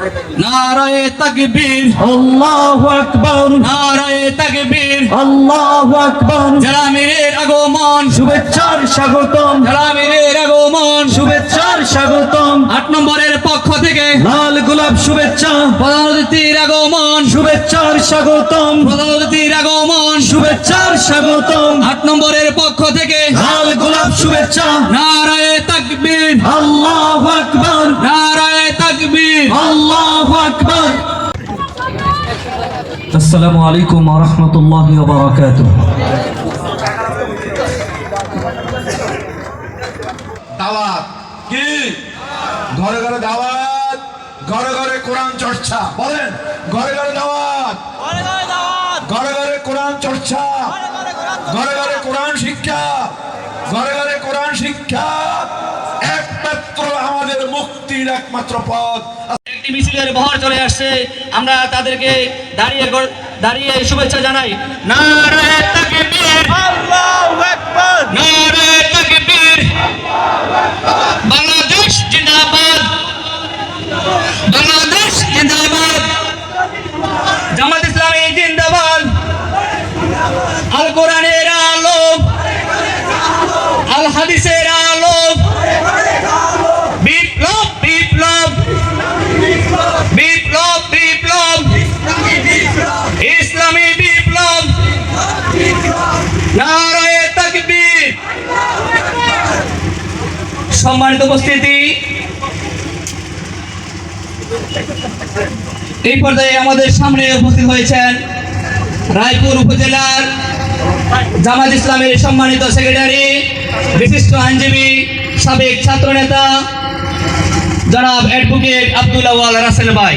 নারায়ে তাকবীর। আল্লাহু আকবার। নারায়ে তাকবীর। আল্লাহু আকবার। জালামিনের আগমন। শুভেচ্ছার স্বাগতম। জালামিনের আগমন। শুভেচ্ছার স্বাগতম। আট নম্বরের পক্ষ থেকে লাল গোলাপ শুভেচ্ছা। প্রধান অতিথির আগমন। শুভেচ্ছার স্বাগতম। প্রধান অতিথির আগমন। শুভেচ্ছার স্বাগতম। আট নম্বরের পক্ষ থেকে লাল গোলাপ শুভেচ্ছা। নারায়ে আসসালামু আলাইকুম ওয়া রাহমাতুল্লাহি ওয়া বারাকাতুহু। দাওয়াত। কি? ঘরে ঘরে দাওয়াত ঘরে ঘরে কোরআন চর্চা। বলেন ঘরে ঘরে দাওয়াত। ঘরে ঘরে কোরআন চর্চা। ঘরে ঘরে কোরআন শিক্ষা। ঘরে ঘরে কোরআন শিক্ষা। একমাত্র আমাদের মুক্তির একমাত্র পথ। মিছিলের বহর চলে আসছে। আমরা তাদেরকে দাঁড়িয়ে দাঁড়িয়ে শুভেচ্ছা জানাই। নারায়ে তাকবীর আল্লাহু আকবার। নারায়ে তাকবীর বাংলাদেশ জিন্দাবাদ। বাংলাদেশ জিন্দাবাদ। জামাত ইসলামী জিন্দাবাদ। আল কোরআনের আলো। আল হাদিসের সম্মানিত উপস্থিতি। এই পর্যায়ে আমাদের সামনে উপস্থিত হয়েছেন রায়পুর উপজেলার জামাত ইসলামের সম্মানিত সেক্রেটারি, বিশিষ্ট আইনজীবী, সাবেক ছাত্রনেতা জনাব অ্যাডভোকেট আব্দুল আওয়াল রাসেল ভাই।